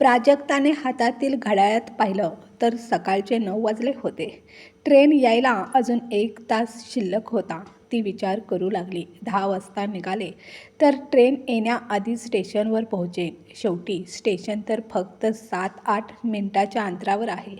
प्राजक्ताने हातातील घड्याळात पाहिलं तर सकाळचे नऊ वाजले होते. ट्रेन यायला अजून एक तास शिल्लक होता. ती विचार करू लागली. दहा वाजता निघाले तर ट्रेन येण्याआधी स्टेशनवर पोहोचेन. शेवटी स्टेशन तर फक्त सात आठ मिनटाच्या अंतरावर आहे.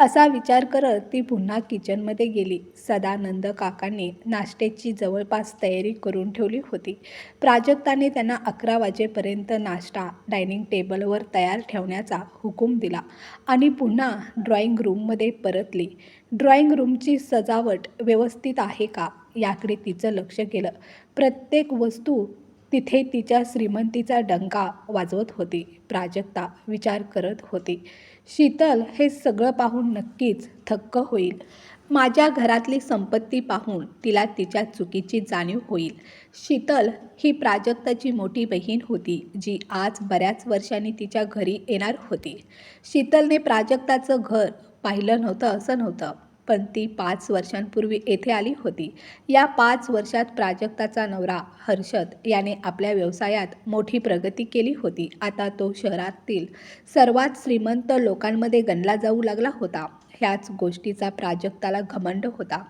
असा विचार करत ती पुन्हा किचनमध्ये गेली. सदानंद काकांनी नाश्त्याची जवळपास तयारी करून ठेवली होती. प्राजक्ताने त्यांना अकरा वाजेपर्यंत नाश्ता डायनिंग टेबलवर तयार ठेवण्याचा हुकूम दिला आणि पुन्हा ड्रॉइंग रूममध्ये परतली. ड्रॉइंग रूमची सजावट व्यवस्थित आहे का? याकडे तिचं लक्ष केलं. प्रत्येक वस्तू तिथे तिच्या श्रीमंतीचा डंका वाजवत होती. प्राजक्ता विचार करत होती. शीतल हे सगळं पाहून नक्कीच थक्क होईल. माझ्या घरातली संपत्ती पाहून तिला तिच्या चुकीची जाणीव होईल. शीतल ही प्राजक्ताची मोठी बहीण होती जी आज बऱ्याच वर्षांनी तिच्या घरी येणार होती. शीतलने प्राजक्ताचं घर पाहिलं नव्हतं असं नव्हतं. पण ती पाच वर्षांपूर्वी येथे आली होती. या पाच वर्षात प्राजक्ताचा नवरा हर्षद याने आपल्या व्यवसायात मोठी प्रगती केली होती. आता तो शहरातील सर्वात श्रीमंत लोकांमध्ये गणला जाऊ लागला होता. ह्याच गोष्टीचा प्राजक्ताला घमंड होता.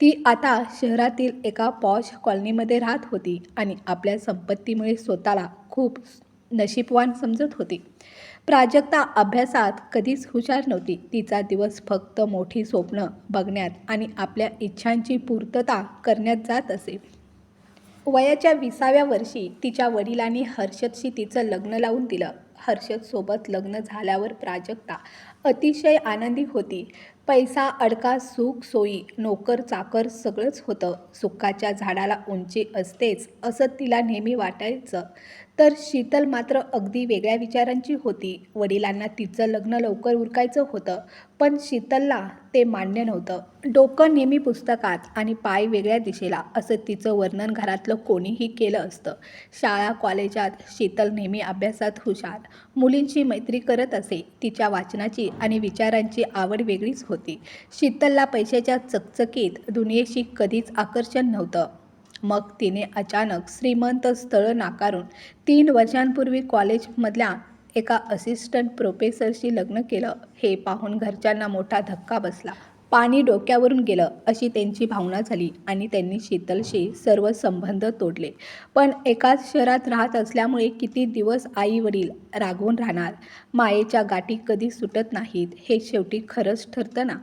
ती आता शहरातील एका पॉश कॉलनीमध्ये राहत होती आणि आपल्या संपत्तीमुळे स्वतःला खूप नशीबवान समजत होती. प्राजक्ता अभ्यासात कधीच हुशार नव्हती. तिचा दिवस फक्त मोठी स्वप्न बघण्यात आणि आपल्या इच्छांची पूर्तता करण्यात जात असे. वयाच्या विसाव्या वर्षी तिच्या वडिलांनी हर्षदशी तिचं लग्न लावून दिलं. हर्षदसोबत लग्न झाल्यावर प्राजक्ता अतिशय आनंदी होती. पैसा अडका सुख सोयी नोकर चाकर सगळंच होतं. सुखाच्या झाडाला उंची असतेच असं तिला नेहमी वाटायचं. तर शीतल मात्र अगदी वेगळ्या विचारांची होती. वडिलांना तिचं लग्न लवकर उरकायचं होतं पण शीतलला ते मान्य नव्हतं. डोकं नेहमी पुस्तकात आणि पाय वेगळ्या दिशेला असं तिचं वर्णन घरातलं कोणीही केलं असतं. शाळा कॉलेजात शीतल नेहमी अभ्यासात हुशार. मुलींची मैत्री करत असे तिच्या वाचनाची आणि विचारांची आवड वेगळीच होती. शीतलला पैशाच्या चकचकीत दुनियेशी कधीच आकर्षण नव्हतं. मग तिने अचानक श्रीमंत स्थळ नाकारून तीन वर्षांपूर्वी कॉलेजमधल्या एका असिस्टंट प्रोफेसरशी लग्न केलं. हे पाहून घरच्यांना मोठा धक्का बसला. पाणी डोक्यावरून गेलं अशी त्यांची भावना झाली आणि त्यांनी शीतलशी सर्व संबंध तोडले. पण एकाच शहरात राहत असल्यामुळे किती दिवस आई वडील रागवून राहणार? मायेच्या गाठी कधी सुटत नाहीत हे शेवटी खरंच ठरतं ना?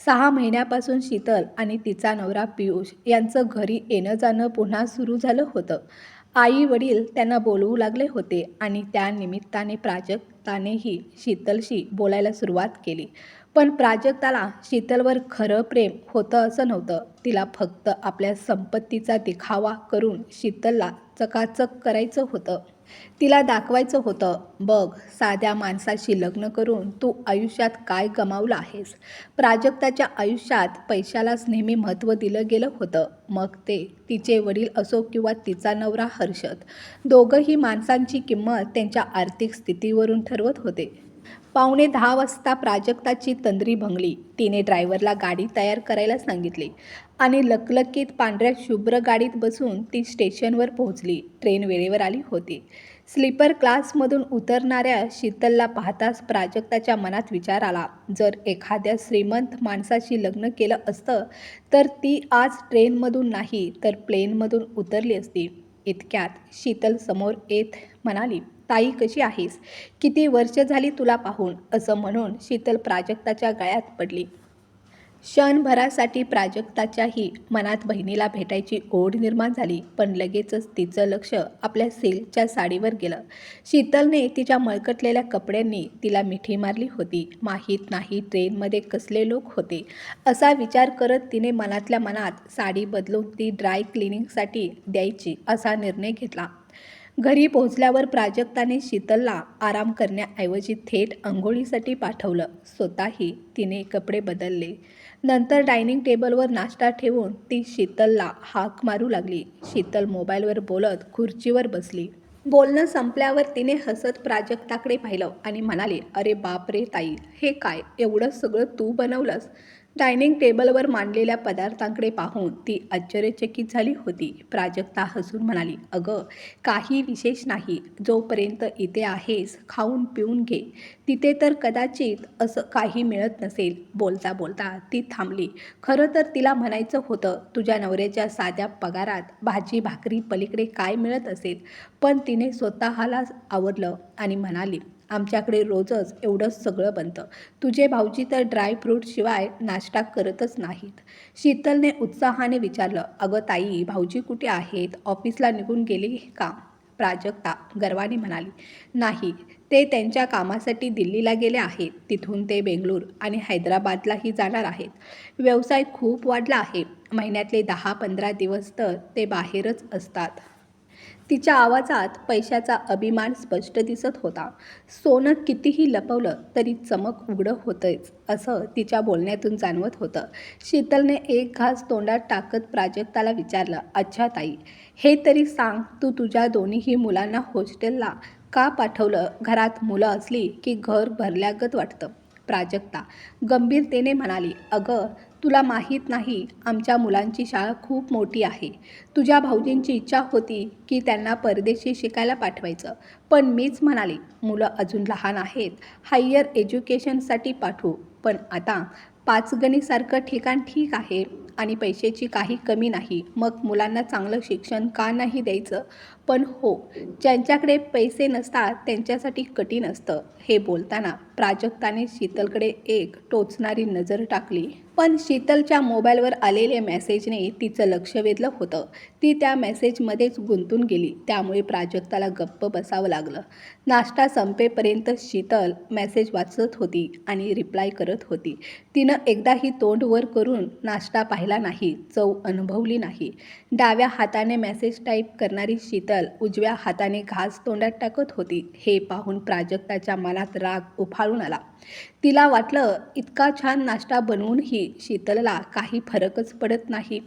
सहा महिन्यापासून शीतल आणि तिचा नवरा पियुष यांचं घरी येणं जाणं पुन्हा सुरू झालं होतं. आई वडील त्यांना बोलवू लागले होते आणि त्यानिमित्ताने प्राजक्तानेही शीतलशी बोलायला सुरुवात केली. पण प्राजक्ताला शीतलवर खरं प्रेम होतं असं नव्हतं. तिला फक्त आपल्या संपत्तीचा दिखावा करून शीतलला चकाचक करायचं होतं. तिला दाखवायचं होतं बघ साध्या माणसाशी लग्न करून तू आयुष्यात काय गमावलं आहेस? प्राजक्ताच्या आयुष्यात पैशालाच नेहमी महत्त्व दिलं गेलं होतं. मग ते तिचे वडील असो किंवा तिचा नवरा हर्षद दोघंही माणसांची किंमत त्यांच्या आर्थिक स्थितीवरून ठरवत होते. पावणे दहा वाजता प्राजक्ताची तंद्री भंगली. तिने ड्रायव्हरला गाडी तयार करायला सांगितली आणि लकलकीत पांढऱ्या शुभ्र गाडीत बसून ती स्टेशनवर पोहोचली. ट्रेन वेळेवर आली होती. स्लीपर क्लासमधून उतरणाऱ्या शीतलला पाहताच प्राजक्ताच्या मनात विचार आला. जर एखाद्या श्रीमंत माणसाशी लग्न केलं असतं तर ती आज ट्रेनमधून नाही तर प्लेनमधून उतरली असती. इतक्यात शीतल समोर येत म्हणाली ताई कशी आहेस? किती वर्ष झाली तुला पाहून? असं म्हणून शीतल प्राजक्ताच्या गळ्यात पडली. क्षणभरासाठी प्राजक्ताच्याही मनात बहिणीला भेटायची ओढ निर्माण झाली पण लगेचच तिचं लक्ष आपल्या सिल्कच्या साडीवर गेलं. शीतलने तिच्या मळकटलेल्या कपड्यांनी तिला मिठी मारली होती. माहीत नाही ट्रेनमध्ये कसले लोक होते. असा विचार करत तिने मनातल्या मनात साडी बदलून ती ड्राय क्लिनिंगसाठी द्यायची असा निर्णय घेतला. घरी पोहोचल्यावर प्राजक्ताने शीतलला आराम करण्याऐवजी थेट आंघोळीसाठी पाठवलं. स्वतःही तिने कपडे बदलले. नंतर डायनिंग टेबलवर नाश्ता ठेवून ती शीतलला हाक मारू लागली. शीतल मोबाईलवर बोलत खुर्चीवर बसली. बोलणं संपल्यावर तिने हसत प्राजक्ताकडे पाहिलं आणि म्हणाली अरे बाप रे ताई हे काय? एवढं सगळं तू बनवलंस? डायनिंग टेबलवर मांडलेल्या पदार्थांकडे पाहून ती आश्चर्यचकित झाली होती. प्राजक्ता हसून म्हणाली अगं काही विशेष नाही. जोपर्यंत इथे आहेस खाऊन पिऊन घे. तिथे तर कदाचित असं काही मिळत नसेल. बोलता बोलता ती थांबली. खरं तर तिला म्हणायचं होतं तुझ्या नवऱ्याच्या साध्या पगारात भाजी भाकरी पलीकडे काय मिळत असेल? पण तिने स्वतःला आवरलं आणि म्हणाली आमच्याकडे रोजच एवढंच सगळं बनतं. तुझे भाऊजी तर ड्रायफ्रूटशिवाय नाश्ता करतच नाहीत. शीतलने उत्साहाने विचारलं अगं ताई भाऊजी कुठे आहेत? ऑफिसला निघून गेले का? प्राजक्ता गर्वाने म्हणाली नाही ते त्यांच्या कामासाठी दिल्लीला गेले आहेत. तिथून ते बेंगळूर आणि हैदराबादलाही जाणार आहेत. व्यवसाय खूप वाढला आहे. महिन्यातले दहा पंधरा दिवस तर ते बाहेरच असतात. तिच्या आवाजात पैशाचा अभिमान स्पष्ट दिसत होता. सोनं कितीही लपवलं तरी चमक उघडं होतंच असं तिच्या बोलण्यातून जाणवत होतं. शीतलने एक घास तोंडात टाकत प्राजक्ताला विचारलं अच्छा ताई हे तरी सांग तू तुझ्या दोन्हीही मुलांना हॉस्टेलला का पाठवलं? घरात मुलं असली की घर भरल्यागत वाटतं. प्राजक्ता गंभीरतेने म्हणाली अगं तुला माहीत नाही आमच्या मुलांची शाळा खूप मोठी आहे. तुझ्या भाऊजींची इच्छा होती की त्यांना परदेशी शिकायला पाठवायचं. पण मीच म्हणाले मुलं अजून लहान आहेत हायर एज्युकेशनसाठी पाठवू. पण आता पाचगणीसारखं ठिकाण ठीक आहे आणि पैशाची काही कमी नाही. मग मुलांना चांगलं शिक्षण का नाही द्यायचं? पण हो ज्यांच्याकडे पैसे नसतात त्यांच्यासाठी कठीण असतं हे बोलताना प्राजक्ताने शीतलकडे एक टोचणारी नजर टाकली. पण शीतलच्या मोबाईलवर आलेल्या मेसेजने तिचं लक्ष वेधलं होतं. ती त्या मेसेजमध्येच गुंतून गेली. त्यामुळे प्राजक्ताला गप्प बसावं लागलं. नाश्ता संपेपर्यंत शीतल मेसेज वाचत होती आणि रिप्लाय करत होती. तिनं एकदाही तोंड वर करून नाश्ता पाहिला नाही चव अनुभवली नाही. डाव्या हाताने मेसेज टाईप करणारी शीतल उजव्या हाताने घास तोंडात टाकत होती. हे पाहून प्राजक्ताच्या मनात राग उफाळून आला. तिला वाटलं इतका छान नाश्ता बनवूनही शीतलला काही फरकच पडत नाही.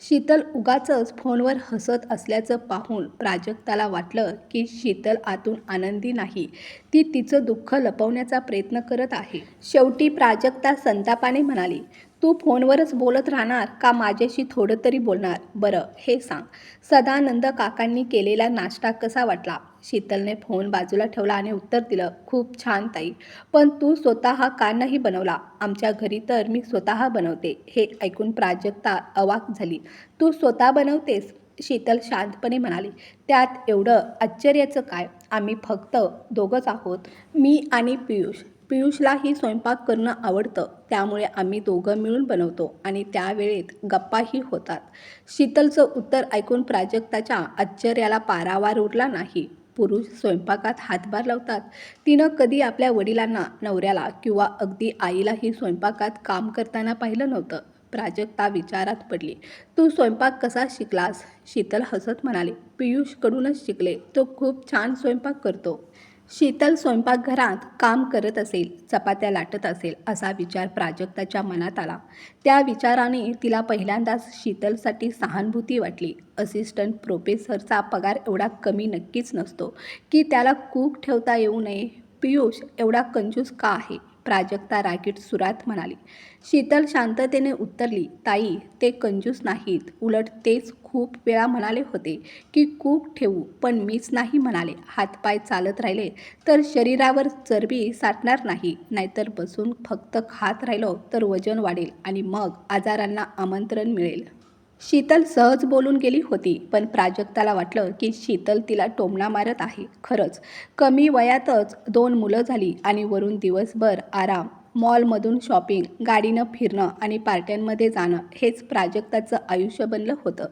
शीतल उगाचच फोनवर हसत असल्याचं पाहून प्राजक्ताला वाटलं की शीतल आतून आनंदी नाही. ती तिचं दुःख लपवण्याचा प्रयत्न करत आहे. शेवटी प्राजक्ता संतापाने म्हणाली तू फोनवरच बोलत राहणार का माझ्याशी थोडं तरी बोलणार? बरं हे सांग. सदानंद काकांनी केलेला नाश्ता कसा वाटला? शीतलने फोन बाजूला ठेवला आणि उत्तर दिलं खूप छान ताई. पण तू स्वतः का नाही बनवला? आमच्या घरी तर मी स्वतः बनवते. हे ऐकून प्राजक्ता अवाक झाली. तू स्वतः बनवतेस? शीतल शांतपणे म्हणाली. त्यात एवढं आश्चर्याचं काय? आम्ही फक्त दोघंच आहोत. मी आणि पियुष. पियुषलाही स्वयंपाक करणं आवडतं त्यामुळे आम्ही दोघं मिळून बनवतो आणि त्यावेळेत गप्पाही होतात. शीतलचं उत्तर ऐकून प्राजक्ताच्या आश्चर्याला पारावार उरला नाही. पुरुष स्वयंपाकात हातभार लावतात. तिनं कधी आपल्या वडिलांना नवऱ्याला किंवा अगदी आईलाही स्वयंपाकात काम करताना पाहिलं नव्हतं. प्राजक्ता विचारात पडली तू स्वयंपाक कसा शिकलास? शीतल हसत म्हणाले पियुषकडूनच शिकले. तो खूप छान स्वयंपाक करतो. शीतल स्वयंपाकघरात काम करत असेल चपात्या लाटत असेल असा विचार प्राजक्ताच्या मनात आला. त्या विचाराने तिला पहिल्यांदाच शीतलसाठी सहानुभूती वाटली. असिस्टंट प्रोफेसरचा पगार एवढा कमी नक्कीच नसतो. की त्याला कूक ठेवता येऊ नये. पियुष एवढा कंजूस का आहे? प्राजक्ता राकीट सुरात म्हणाली. शीतल शांततेने उत्तरली ताई ते कंजूस नाहीत. उलट तेच खूप वेळा म्हणाले होते की कूक ठेवू पण मीच नाही म्हणाले. हातपाय चालत राहिले तर शरीरावर चरबी साठणार नाही. नाहीतर बसून फक्त खात राहिलो तर वजन वाढेल आणि मग आजारांना आमंत्रण मिळेल. शीतल सहज बोलून गेली होती पण प्राजक्ताला वाटलं की शीतल तिला टोमणा मारत आहे खरंच. कमी वयातच दोन मुलं झाली आणि वरून दिवसभर आराम मॉलमधून शॉपिंग गाडीनं फिरणं आणि पार्ट्यांमध्ये जाणं हेच प्राजक्ताचं आयुष्य बनलं होतं.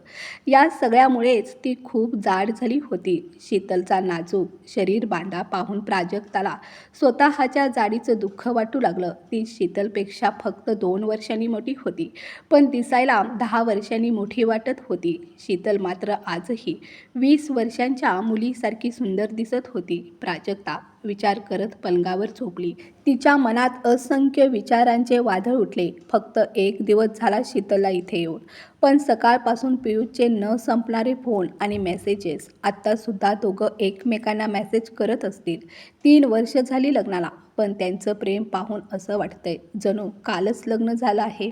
या सगळ्यामुळेच ती खूप जाड झाली होती. शीतलचा नाजूक शरीर बांधा पाहून प्राजक्ताला स्वतःच्या जाडीचं दुःख वाटू लागलं. ती शीतलपेक्षा फक्त दोन वर्षांनी मोठी होती पण दिसायला दहा वर्षांनी मोठी वाटत होती. शीतल मात्र आजही वीस वर्षांच्या मुलीसारखी सुंदर दिसत होती. प्राजक्ता विचार करत पलंगावर झोपली. तिच्या मनात असंख्य विचारांचे वादळ उठले. फक्त एक दिवस झाला शीतलला इथे येऊन. पण सकाळपासून पियुषचे न संपणारे फोन आणि मेसेजेस आत्तासुद्धा दोघं एकमेकांना मेसेज करत असतील. तीन वर्ष झाली लग्नाला पण त्यांचं प्रेम पाहून असं वाटतंय जणू कालच लग्न झालं आहे.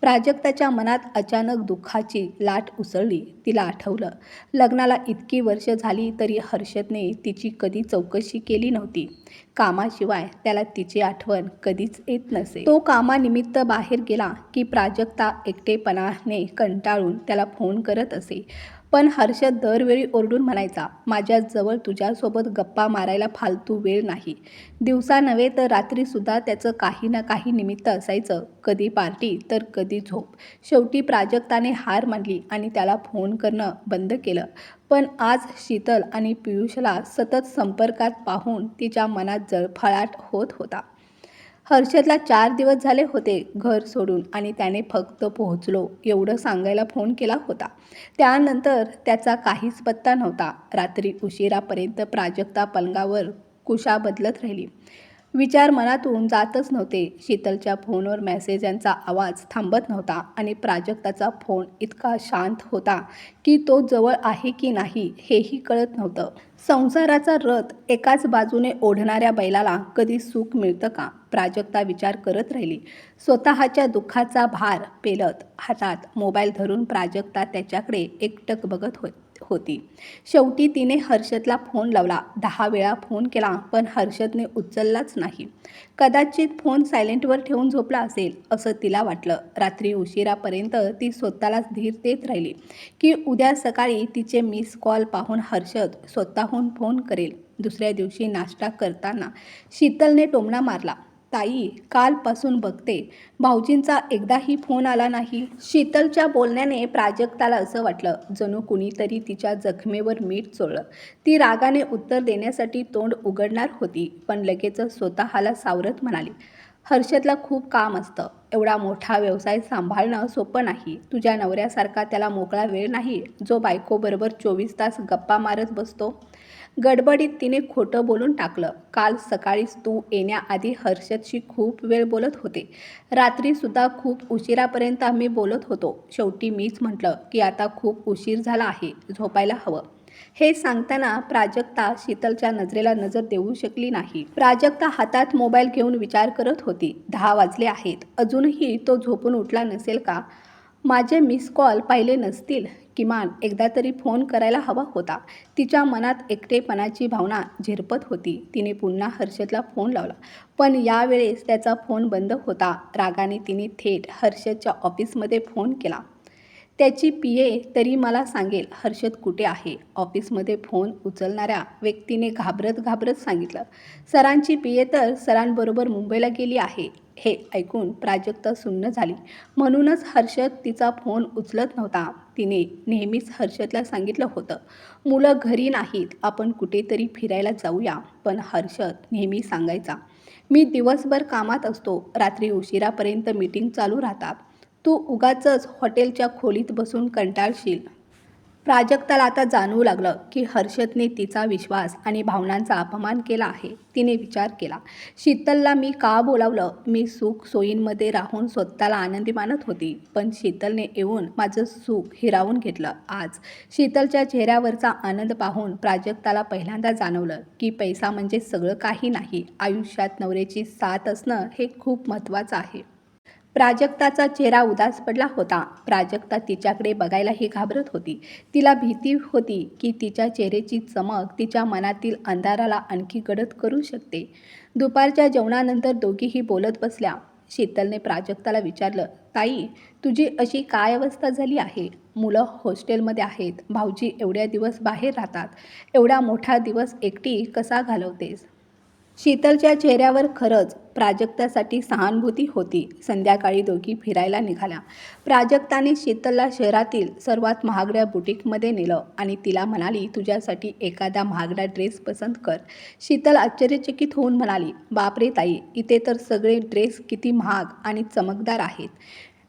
प्राजक्ताच्या मनात अचानक दुःखाची लाट उसळली तिला आठवलं. लग्नाला इतकी वर्ष झाली तरी हर्षदने तिची कधी चौकशी केली नव्हती. कामाशिवाय त्याला तिची आठवण कधीच येत नसे. तो कामानिमित्त बाहेर गेला की प्राजक्ता एकटेपणाने कंटाळून त्याला फोन करत असे. पण हर्षद दरवेळी ओरडून म्हणायचा माझ्याजवळ तुझ्यासोबत गप्पा मारायला फालतू वेळ नाही. दिवसा नव्हे तर रात्रीसुद्धा त्याचं काही ना काही निमित्त असायचं. कधी पार्टी तर कधी झोप. शेवटी प्राजक्ताने हार मानली आणि त्याला फोन करणं बंद केलं. पण आज शीतल आणि पियुषला सतत संपर्कात पाहून तिच्या मनात जळफळाट होत होता. हर्षदला चार दिवस झाले होते घर सोडून आणि त्याने फक्त पोहोचलो एवढं सांगायला फोन केला होता. त्यानंतर त्याचा काहीच पत्ता नव्हता. रात्री उशिरापर्यंत प्राजक्ता पलंगावर कुशा बदलत राहिली. विचार मनातून जातच नव्हते. शीतलच्या फोनवर मेसेजांचा आवाज थांबत नव्हता आणि प्राजक्ताचा फोन इतका शांत होता की तो जवळ आहे की नाही हेही कळत नव्हतं. संसाराचा रथ एकाच बाजूने ओढणाऱ्या बैलाला कधी सुख मिळतं का? प्राजक्ता विचार करत राहिली. स्वतःच्या दुःखाचा भार पेलत हातात मोबाईल धरून प्राजक्ता त्याच्याकडे एकटक बघत होत. होती. शेवटी तिने हर्षदला फोन लावला. दहा वेळा फोन केला पण हर्षदने उचललाच नाही. कदाचित फोन सायलेंटवर ठेवून झोपला असेल असं तिला वाटलं. रात्री उशिरापर्यंत ती स्वतःलाच धीर देत राहिली की उद्या सकाळी तिचे मिस कॉल पाहून हर्षद स्वतःहून फोन करेल. दुसऱ्या दिवशी नाश्ता करताना शीतलने टोमणा मारला. ताई कालपासून बघते. भाऊजींचा एकदाही फोन आला नाही. शीतलच्या बोलण्याने प्राजक्ताला असं वाटलं जणू कुणीतरी तिच्या जखमेवर मीठ चोळलं. ती रागाने उत्तर देण्यासाठी तोंड उघडणार होती पण लगेचच स्वतःला सावरत म्हणाली हर्षदला खूप काम असतं. एवढा मोठा व्यवसाय सांभाळणं सोपं नाही. तुझ्या नवऱ्यासारखा त्याला मोकळा वेळ नाही. जो बायकोबरोबर चोवीस तास गप्पा मारत बसतो गडबडीत तिने खोटं बोलून टाकलं. काल सकाळीच तू येण्याआधी हर्षदशी खूप वेळ बोलत होते. रात्रीसुद्धा खूप उशिरापर्यंत आम्ही बोलत होतो. शेवटी मीच म्हटलं की आता खूप उशीर झाला आहे झोपायला हवं. हे सांगताना प्राजक्ता शीतलच्या नजरेला नजर देऊ शकली नाही. प्राजक्ता हातात मोबाईल घेऊन विचार करत होती. दहा वाजले आहेत. अजूनही तो झोपून उठला नसेल का? माझे मिस कॉल पाहिले नसतील. किमान एकदा तरी फोन करायला हवा होता. तिच्या मनात एकटेपणाची भावना झिरपत होती. तिने पुन्हा हर्षदला फोन लावला. पण यावेळेस त्याचा फोन बंद होता. रागाने तिने थेट हर्षदच्या ऑफिसमध्ये फोन केला. त्याची पी ए तरी मला सांगेल हर्षद कुठे आहे? ऑफिसमध्ये फोन उचलणाऱ्या व्यक्तीने घाबरत घाबरत सांगितलं. सरांची पी ए तर सरांबरोबर मुंबईला गेली आहे. हे ऐकून प्राजक्ता सुन्न झाली. म्हणूनच हर्षद तिचा फोन उचलत नव्हता. तिने नेहमीच हर्षदला सांगितलं होतं मुलं घरी नाहीत आपण कुठेतरी फिरायला जाऊया. पण हर्षद नेहमी सांगायचा मी दिवसभर कामात असतो रात्री उशिरापर्यंत मीटिंग चालू राहतात. तू उगाचच हॉटेलच्या खोलीत बसून कंटाळशील. प्राजक्ताला आता जाणवू लागलं की हर्षदने तिचा विश्वास आणि भावनांचा अपमान केला आहे. तिने विचार केला शीतलला मी का बोलावलं? मी सुख सोयींमध्ये राहून स्वतःला आनंदी मानत होती पण शीतलने येऊन माझं सुख हिरावून घेतलं. आज शीतलच्या चेहऱ्यावरचा आनंद पाहून प्राजक्ताला पहिल्यांदा जाणवलं की पैसा म्हणजे सगळं काही नाही. आयुष्यात नवऱ्याची साथ असणं हे खूप महत्त्वाचं आहे. प्राजक्ताचा चेहरा उदास पडला होता. प्राजक्ता तिच्याकडे बघायलाही घाबरत होती. तिला भीती होती की तिच्या चेहऱ्याची चमक तिच्या मनातील अंधाराला आणखी गडद करू शकते. दुपारच्या जेवणानंतर दोघीही बोलत बसल्या. शीतलने प्राजक्ताला विचारलं ताई तुझी अशी काय अवस्था झाली आहे? मुलं हॉस्टेलमध्ये आहेत. भाऊजी एवढ्या दिवस बाहेर राहतात. एवढा मोठा दिवस एकटी कसा घालवतेस? शीतलच्या चेहऱ्यावर खरंच प्राजक्तासाठी सहानुभूती होती. संध्याकाळी दोघी फिरायला निघाल्या. प्राजक्ताने शीतलला शहरातील सर्वात महागड्या बुटीकमध्ये नेलं आणि तिला म्हणाली तुझ्यासाठी एखादा महागडा ड्रेस पसंत कर. शीतल आश्चर्यचकित होऊन म्हणाली बापरे ताई इथे तर सगळे ड्रेस किती महाग आणि चमकदार आहेत.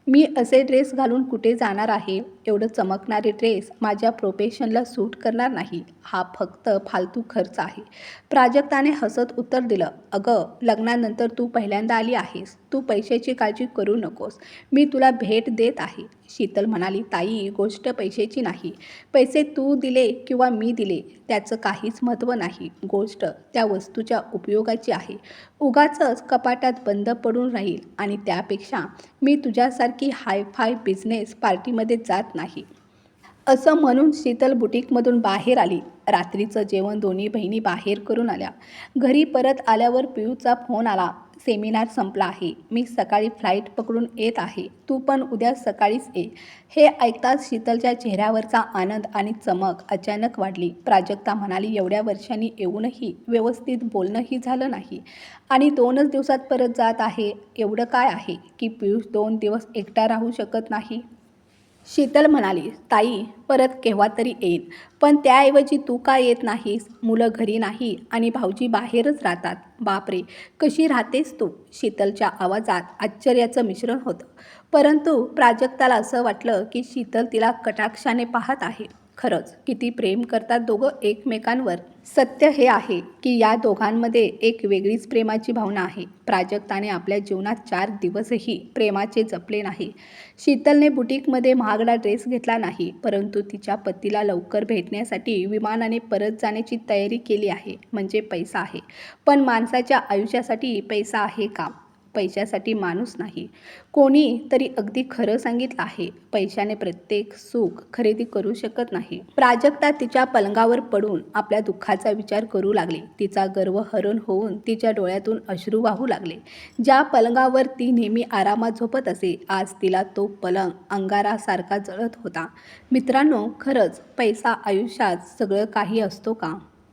मी असे ड्रेस घालून कुठे जाणार आहे? एवढं चमकणारे ड्रेस माझ्या प्रोफेशनला सूट करणार नाही. हा फक्त फालतू खर्च आहे. प्राजक्ताने हसत उत्तर दिलं अगं लग्नानंतर तू पहिल्यांदा आली आहेस. तू पैशाची काळजी करू नकोस. मी तुला भेट देत आहे. शीतल म्हणाली ताई गोष्ट पैशाची नाही. पैसे तू दिले किंवा मी दिले त्याचं काहीच महत्त्व नाही. गोष्ट त्या वस्तूच्या उपयोगाची आहे. उगाचच कपाटात बंद पडून राहील आणि त्यापेक्षा मी तुझ्यासारखी हायफाय बिझनेस पार्टीमध्ये जात नाही. असं म्हणून शीतल बुटीकमधून बाहेर आली. रात्रीचं जेवण दोन्ही बहिणी बाहेर करून आल्या. घरी परत आल्यावर पियूचा फोन आला. सेमिनार संपला आहे. मी सकाळी फ्लाईट पकडून येत आहे. तू पण उद्या सकाळीच ये. हे ऐकताच शीतलच्या चेहऱ्यावरचा आनंद आणि चमक अचानक वाढली. प्राजक्ता म्हणाली एवढ्या वर्षांनी येऊनही व्यवस्थित बोलणंही झालं नाही. आणि दोनच दिवसात परत जात आहे. एवढं काय आहे की पियुष दोन दिवस एकटा राहू शकत नाही? शीतल म्हणाली ताई परत केव्हा तरी येईन. पण त्याऐवजी तू का येत नाहीस? मुलं घरी नाही आणि भाऊजी बाहेरच राहतात. बापरे! कशी राहतेस तू? शीतलच्या आवाजात आश्चर्याचं मिश्रण होतं. परंतु प्राजक्ताला असं वाटलं की शीतल तिला कटाक्षाने पाहत आहे. खरंच किती प्रेम करतात दोघं एकमेकांवर. सत्य हे आहे की या दोघांमध्ये एक वेगळीच प्रेमाची भावना आहे. प्राजक्ताने आपल्या जीवनात चार दिवसही प्रेमाचे जपले नाही. शीतलने बुटीकमध्ये महागडा ड्रेस घेतला नाही परंतु तिच्या पतीला लवकर भेटण्यासाठी विमानाने परत जाण्याची तयारी केली आहे म्हणजे पैसा आहे. पण माणसाच्या आयुष्यासाठी पैसा आहे का? पैशासाठी माणूस नाही. कोणी तरी अगदी खरं सांगितलं आहे पैशाने प्रत्येक सुख खरेदी करू शकत नाही. प्राजक्ता तिच्या पलंगावर पडून आपल्या दुःखाचा विचार करू लागली. तिचा गर्व हरण होऊन तिच्या डोळ्यातून अश्रू वाहू लागले. ज्या पलंगावर ती नेहमी आरामात झोपत असे आज तिला तो पलंग अंगारासारखा जळत होता. मित्रांनो खरंच पैसा आयुष्यात सगळं काही असतो का?